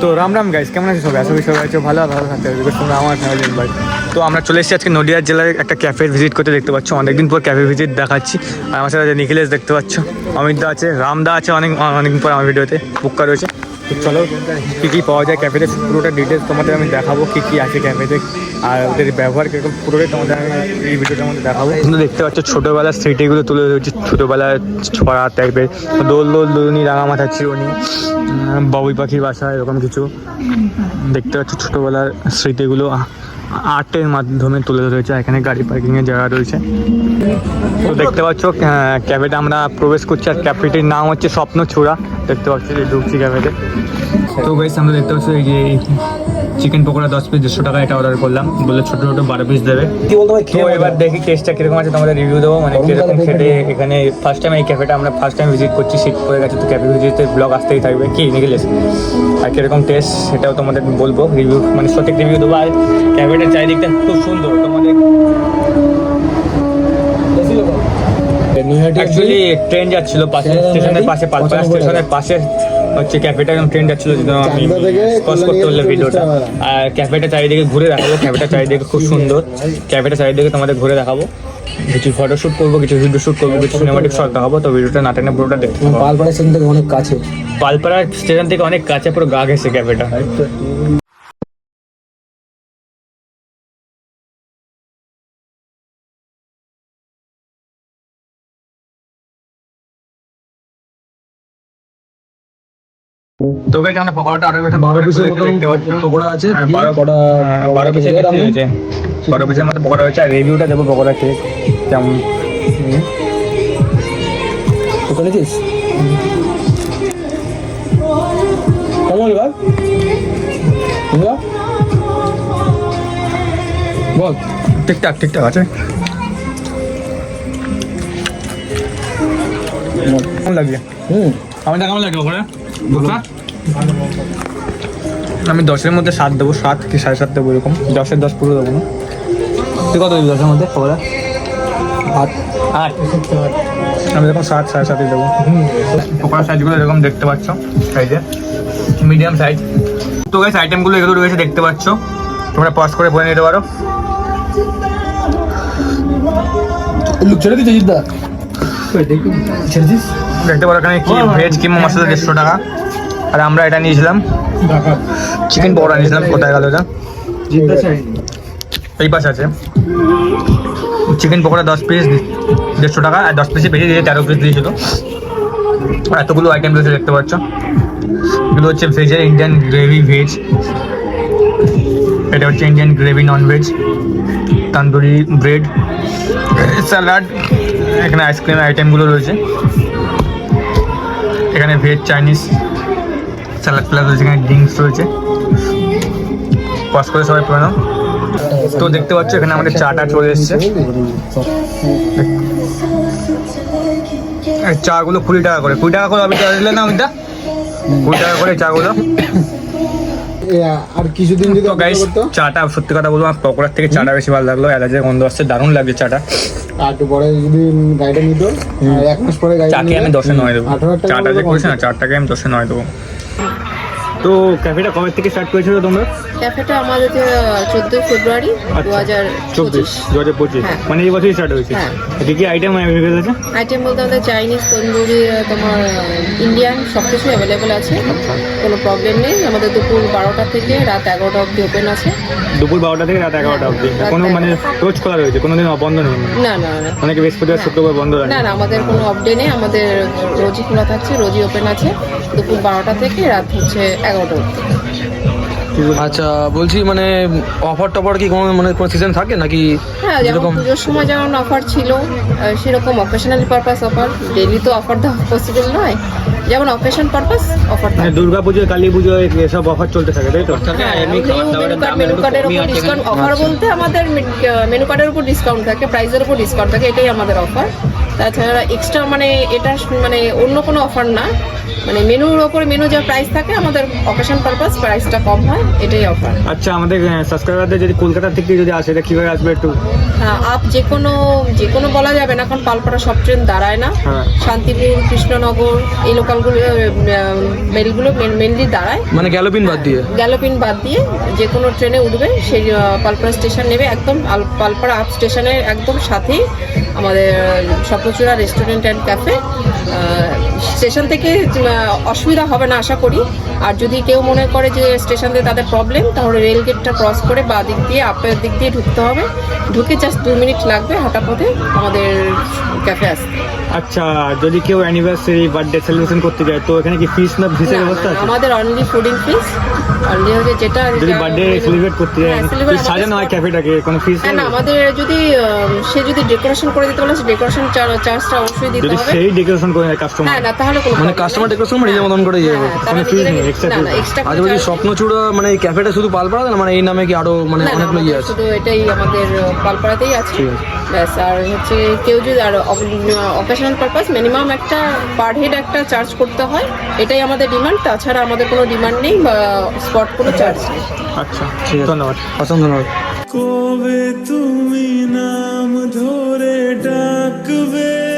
তো রাম রাম গাইস কেমন আছে সবাই? আশা করি সবাই আছে ভালো ভালো থাকতে হবে বিকজ তোমরা আমার ফ্যামিলি মেম্বার তো আমরা চলে এসেছি আজকে নদিয়া জেলার একটা ক্যাফে ভিজিট করতে, দেখতে পাচ্ছ। অনেকদিন পর ক্যাফে ভিজিট দেখাচ্ছি। আর আমার সাথে নিখিলেশ, দেখতে পাচ্ছ। অমিত দা আছে রাম দা আছে অনেক, অনেকদিন পর আমার ভিডিওতে বুক করা রয়েছে। তো চলো, কী কী পাওয়া যায় ক্যাফেতে পুরোটা ডিটেলস তোমাদের আমি দেখাবো, কী কী আছে ক্যাফেতে আর ওদের ব্যবহার কীরকম, পুরোটাই তোমাদের আমি এই ভিডিওটার মধ্যে দেখাবো। তোমরা দেখতে পাচ্ছ ছোটোবেলার স্মৃতিগুলো তুলে ধরেছি, ছোটোবেলার ছড়া টাইপের দোল দোল, দোলনি, রাঙামাথা, চিরুনি বাবুই পাখির বাসা, এরকম কিছু। দেখতে পাচ্ছ ছোটোবেলার স্মৃতিগুলো আর্টের মাধ্যমে তুলে ধরেছে, এখানে গাড়ি পার্কিংয়ের জায়গা রয়েছে। তো দেখতে পাচ্ছ ক্যাফেটা আমরা প্রবেশ করছি, আর ক্যাফেটির নাম হচ্ছে স্বপ্ন ছোড়া দেখতে পাচ্ছি ঢুকছি ক্যাফেতে। তো গাইস আমরা দেখতে পাচ্ছি এই যে চিকেন পকোড়া দশ পিস দেড়শো টাকা এটা অর্ডার করলাম। বললে ছোটো ছোটো বারো পিস দেবে। কি বলতো ভাই খেয়ে এবার দেখি টেস্টটা কীরকম আছে তোমাদের রিভিউ দেবো। মানে কীরকম খেতে এখানে ফার্স্ট টাইম এই ক্যাফেটা আমরা ফার্স্ট টাইম ভিজিট করছি শীত পড়ে গেছে তো ক্যাফে ভিজিটের ব্লগ আসতেই থাকবে। কি নিখিলেশ আর কীরকম টেস্ট সেটাও তোমাদের বলব। রিভিউ মানে সঠিক রিভিউ দেবো। আর ক্যাফেটার চারিদিকটা খুব সুন্দর। তোমাদের অ্যাকচুয়ালি ট্রেন যাচ্ছিল পাশে স্টেশনের পাশে পালপাড়া স্টেশনের পাশে। হচ্ছে ক্যাফেটা ট্রেন যাচ্ছিল আমি পজ করতে পারলাম ভিডিওটা আর ক্যাফেটা চারিদিকে ঘুরে দেখাবো ক্যাফেটা চারিদিকে খুব সুন্দর। ক্যাফেটা চারিদিকে তোমাদের ঘুরে দেখাবো। কিছু ফটো শ্যুট করব কিছু ভিডিও শ্যুট করব কিছু সিনেমাটিক শট দেখাবো। তো ভিডিওটা না টেনে পুরোটা দেখতে পালপাড়া স্টেশন থেকে অনেক কাছে। পালপাড়া স্টেশন থেকে অনেক কাছে পুরো গা ঘেসে ক্যাফেটা। তো গাইজ পকোড়াটা অর্ডার করতে বারো পিসের মতন পকোড়া আছে বারো কটা বারো পিসের হয়েছে বারো পিসের মধ্যে পকোড়া হয়েছে আর রিভিউটা দেবো পকোড়া খেয়ে কেমন? কত নিয়েছিস কেমন এবার। বল। ঠিকঠাক ঠিকঠাক আছে। কেমন লাগছে? হুম। আমাদের কেমন পকোড়া? ধোসা আমি দশের মধ্যে সাত দেবো সাত কি সাড়ে সাত দেবো এরকম। দশের দশ পুরো দেবো না। তুই কত দিবি দশের মধ্যে? পকোড়া আট। আট। আমি দেখুন সাত সাড়ে সাতই দেবো। পকোড়ার সাইজগুলো এরকম দেখতে পাচ্ছ সাইজে মিডিয়াম সাইজ। তো গাইস আইটেমগুলো এগুলো রয়েছে দেখতে পাচ্ছ। তোমরা পজ করে পরে নিতে পারো। লুক ছেড়ে দিচ্ছে জিদ্দা? ছেড়েছিস দেখতে পারো এখানে কি ভেজ কিমা মশলা দেড়শো টাকা। আর আমরা এটা নিয়েছিলাম। চিকেন পকোড়া নিয়েছিলাম, কোথায় গেল এটা? এই পাশে আছে। চিকেন পকোড়া দশ পিস দেড়শো টাকা, আর দশ পিসে বেশি দিয়ে তেরো পিস দিয়েছিল। এতগুলো আইটেম রয়েছে, দেখতে পাচ্ছ। এগুলো হচ্ছে ভেজের ইন্ডিয়ান গ্রেভি ভেজ এটা হচ্ছে Indian gravy non veg tandoori bread salad এখানে আইসক্রিম আইটেমগুলো রয়েছে। এখানে ভেজ চাইনিজ স্যালাড প্লাস রয়েছে এখানে ড্রিঙ্কস রয়েছে। পজ করে সবাই পড়ে নাও। তো দেখতে পাচ্ছ, এখানে আমাদের চাটা চলে এসছে। চাগুলো কুড়ি টাকা করে। কুড়ি টাকা করে, আমি চা দিলে না, অমিতা? কুড়ি টাকা করে চাগুলো। আর কিছুদিন যদি গাইস চাটা সত্যি কথা বলব আমার পকোড়ার থেকে চাটা বেশি ভালো লাগল এলাচের গন্ধ আসছে দারুণ লাগছে চাটা। আর একটু পরে যদি গাড়িটা নিত এক মাস পরে গাড়ি চাকে আমি দশে নয় দেবো। চাটা যে করেছি না চারটাকে আমি দশে নয় দেবো। তো ক্যাফেটা কবে থেকে স্টার্ট করেছিল তোমরা? ক্যাফেটা আমাদের চোদ্দোই ফেব্রুয়ারি দু হাজার আচ্ছা, চব্বিশ দু হাজার পঁচিশ। হ্যাঁ। মানে এই বছরই স্টার্ট হয়েছে। হ্যাঁ। কি কি আইটেম অ্যাভেলেবেল আছে? আইটেম বলতে আমাদের চাইনিজ তন্দুরি তোমার ইন্ডিয়ান সব কিছু অ্যাভেলেবেল আছে। কোনো প্রবলেম নেই। আমাদের দুপুর বারোটা থেকে রাত এগারোটা অবধি ওপেন আছে। দুপুর বারোটা থেকে রাত এগারোটা অবধি। কোনো মানে রোজ খোলা রয়েছে? কোনো দিন বন্ধ নেই? না না না। অনেকে বৃহস্পতিবার শুক্রবার বন্ধ রাখে? না না আমাদের কোনো অফডে নেই। আমাদের রোজই খোলা থাকছে রোজই ওপেন আছে। দুপুর বারোটা থেকে রাত হচ্ছে এগারোটা আচ্ছা বলছি মানে অফার টফার কি কোনো মানে কোনো সিজন থাকে নাকি হ্যাঁ যেরকম? পুজোর সময় যেমন অফার ছিল সেরকম অকেশনাল পারপাস অফার ডেলি তো অফার দেওয়া পসিবল নয়। যেমন অকেশন পারপাস অফার মানে দুর্গা পুজো কালী পুজো এসব অফার চলতে থাকে তাই তো? মেনু কার্ডের উপর ডিসকাউন্ট অফার বলতে আমাদের মেনু কার্ডের উপর ডিসকাউন্ট থাকে প্রাইসের উপর ডিসকাউন্ট থাকে এটাই আমাদের অফার তাছাড়া এক্সট্রা মানে এটা মানে অন্য কোনো অফার না। মানে মেনুর ওপর মেনু যা প্রাইস থাকে আমাদের অকেশন পারপাস প্রাইসটা কম হয় এটাই অফার আচ্ছা আমাদের সাবস্ক্রাইবারদের যদি কলকাতা থেকে যদি আসে এটা কীভাবে আসবে একটু? আপ যে কোনো যে কোনো বলা যাবে না কারণ পালপাড়া সব ট্রেন দাঁড়ায় না। হ্যাঁ। শান্তিপুর কৃষ্ণনগর এই লোকালগুলো মেলগুলো মেনলি দাঁড়ায়। মানে গ্যালোপিন বাদ দিয়ে? গ্যালোপিন বাদ দিয়ে যে কোনো ট্রেনে উঠবে সেই পালপাড়া স্টেশন নেবে একদম আল- পালপাড়া আপ স্টেশনের একদম সাথেই। আমাদের Swapnachura restaurant and cafe station থেকে অসুবিধা হবে না আশা করি। আর যদি কেউ মনে করে যে স্টেশন দিয়ে তাদের প্রবলেম তাহলে রেল গেটটা ক্রস করে বা দিক দিয়ে আপের দিক দিয়ে ঢুকতে হবে। ঢুকে জাস্ট দু মিনিট লাগবে হাঁটা পথে আমাদের ক্যাফে আসতে। আচ্ছা যদি কেউ অ্যানিভার্সারি বার্থডে সেলিব্রেশন করতে যায় তো এখানে কি ফিস না ফিসের না, ব্যবস্থা আছে? আমাদের অনলি ফুডিং ফিস অনলি হচ্ছে যেটা যদি বার্থডে সেলিব্রেট করতে যায় হ্যাঁ, সাজানো হয় ক্যাফেটাকে কোনো ফিস হ্যাঁ না আমাদের যদি সে যদি ডেকোরেশন করে দিতে বলে সে ডেকোরেশন চার্জটা অবশ্যই দিতে হবে। যদি সেই ডেকোরেশন করে কাস্টমার হ্যাঁ না তাহলে কোনো মানে কাস্টমার। ডেকোরেশন নিজের মতন করে ইয়ে হ্যাঁ, কোনো নিজেরা- নেই, না, না, আচ্ছা কোনো বলছি charge- স্বপ্নচূড়া মানে এই ক্যাফেটা শুধু পালপাড়া না মানে এই নামে কি আরও মানে না, না, অনেকগুলো ইয়ে আছে? শুধু এটাই আমাদের পালপাড়াতেই আছে। ব্যাস আর হচ্ছে কেউ যদি আর অকেশনাল পারপাস মিনিমাম একটা পার হেড একটা চার্জ করতে হয়। এটাই আমাদের ডিমান্ড তাছাড়া আমাদের কোনো ডিমান্ড নেই বা স্পট কোনো চার্জ নেই। আচ্ছা ঠিক আছে। ধন্যবাদ। অসংখ্য ধন্যবাদ। কবে তুমি নাম ধরে ডাকবে?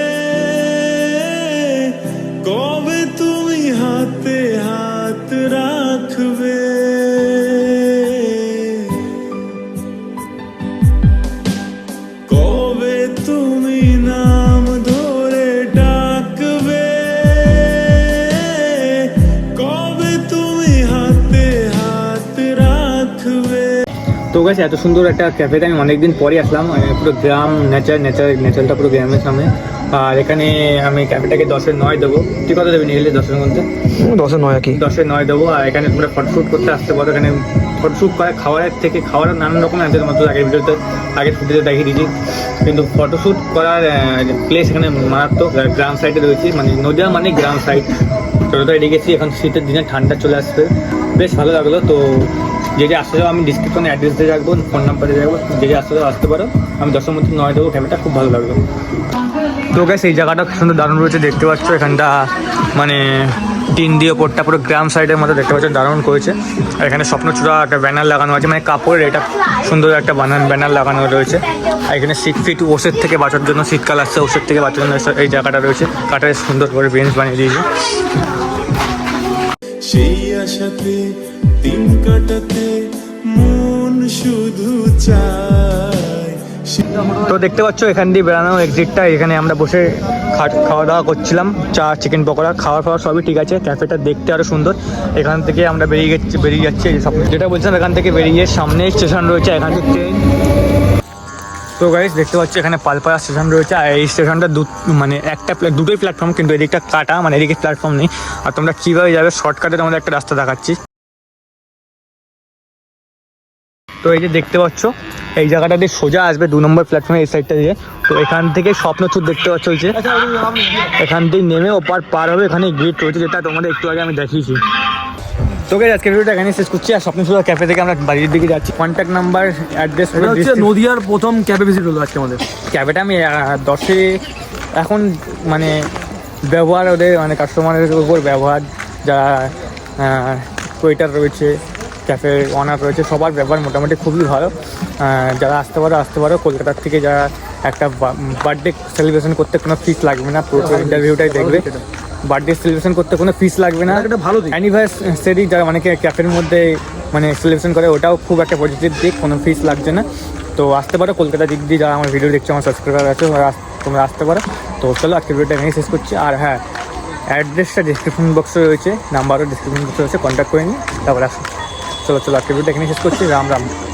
তো গেছে এত সুন্দর একটা ক্যাফেতে আমি অনেকদিন পরে আসলাম। পুরো গ্রাম নেচার নেচার নেচারটা পুরো গ্রামের সামনে। আর এখানে আমি ক্যাফেটাকে দশের নয় দেবো। তুই কত দেবে নিয়ে দশের মধ্যে? দশের নয় কি দশের নয় দেবো। আর এখানে তোমরা ফটোশ্যুট করতে আসতে পারো। এখানে ফটোশ্যুট করে খাবারের থেকে খাবারের নানান রকম আছে তোমার তো আগের ভিডিওতে আগের ফুটেজে দেখিয়ে দিয়েছি। কিন্তু ফটোশ্যুট করার প্লেস এখানে মারাত্মক গ্রাম সাইডে রয়েছে। মানে নদিয়া মানে গ্রাম সাইড টোটোটা এড়ে গেছি এখন শীতের দিনে ঠান্ডা চলে আসবে। বেশ ভালো লাগল। তো যে যে আসতে আমি ডিসক্রিপশনে অ্যাড্রেস দিয়ে রাখব ফোন নাম্বার দিয়ে রাখব যে যে আসতে আসতে পারো। আমি দশের মধ্যে নয় দেবো ক্যামেরাটা খুব ভালো লাগল। তো গ্যাস এই জায়গাটা সুন্দর দারুণ রয়েছে, দেখতে পাচ্ছ, এখানটা মানে টিন দিয়ে ওপরটা পুরো গ্রাম সাইডের মধ্যে দেখতে পাচ্ছ, দারুণ করেছে। আর এখানে স্বপ্নচূড়া একটা ব্যানার লাগানো আছে মানে কাপড়ের এটা সুন্দর একটা বানান ব্যানার লাগানো রয়েছে। আর এখানে সিট ফিট ওষুধ থেকে বাঁচার জন্য, শীতকাল আসছে, ওষুধ থেকে বাঁচার জন্য এই জায়গাটা রয়েছে। কাটারে সুন্দর করে বেঞ্চ বানিয়ে দিয়েছে। সেই আশাতে দিন কাটাতে মন শুধু চায়। তো দেখতে পাচ্ছ, এখান দিয়ে বেড়ানো এক্সিটটা এখানে আমরা বসে খাওয়া দাওয়া করছিলাম, চা চিকেন পকোড়া খাওয়া খাওয়া সবই ঠিক আছে ক্যাফেটা দেখতে আরও সুন্দর। এখান থেকে আমরা বেরিয়ে গেছি বেরিয়ে যাচ্ছি যেটা বলছিলাম, এখান থেকে বেরিয়ে সামনে স্টেশন রয়েছে, এখান থেকে তো গাইস দেখতে পাচ্ছ, এখানে পালপাড়া স্টেশন রয়েছে, আর এই স্টেশনটা দু মানে একটা দুটোই প্ল্যাটফর্ম কিন্তু এদিকটা কাটা মানে এদিকে প্ল্যাটফর্ম নেই। আর তোমরা কীভাবে যাবে শর্টকাটের আমাদের একটা রাস্তা দেখাচ্ছি। তো এই যে দেখতে পাচ্ছ এই জায়গাটা দিয়ে সোজা আসবে দু নম্বর প্ল্যাটফর্মে এই সাইডটা দিয়ে। তো এখান থেকে স্বপ্নচুর দেখতে পাচ্ছ ওই যে। এখান থেকে নেমে ওপার পার হবে এখানে গেট রয়েছে যেটা তোমাদের একটু আগে আমি দেখিয়েছি। তোকে আজকে ভিডিওটা এখানে শেষ করছি আর স্বপ্নচুর ক্যাফে থেকে আমরা বাড়ির দিকে যাচ্ছি। কন্ট্যাক্ট নাম্বার অ্যাড্রেস হচ্ছে নদিয়ার প্রথম ক্যাফে ভিজিট হলো আজকে আমাদের। ক্যাফেটা আমি দশে এখন মানে ব্যবহার ওদের মানে কাস্টমারের উপর ব্যবহার যারা ওয়েটার রয়েছে ক্যাফে অনার রয়েছে সবার ব্যবহার মোটামুটি খুবই ভালো। যারা আসতে পারো আসতে পারো। কলকাতার থেকে যারা একটা বার্থডে সেলিব্রেশন করতে কোনো ফিস লাগবে না পুরো ইন্টারভিউটাই দেখবে। বার্থডে সেলিব্রেশন করতে কোনো ফিস লাগবে না। একটা ভালো। অ্যানিভার্সারি যারা অনেকে ক্যাফের মধ্যে মানে সেলিব্রেশন করে ওটাও খুব একটা পজিটিভ দিক কোনো ফিস লাগছে না। তো আসতে পারো কলকাতা দিক দিয়ে যারা আমার ভিডিও দেখছ আমার সাবস্ক্রাইবার আছে তোমরা আসতে পারো। তো চলো আজকে ভিডিওটা এখানেই শেষ করছি। আর হ্যাঁ অ্যাড্রেসটা ডিসক্রিপশন বক্সে রয়েছে নাম্বারও ডিসক্রিপশন বক্সে রয়েছে কন্ট্যাক্ট করে নিই তারপর আসো। চলো চলো আজকে ভিডিওটা এখানে শেষ করছি। রাম রাম।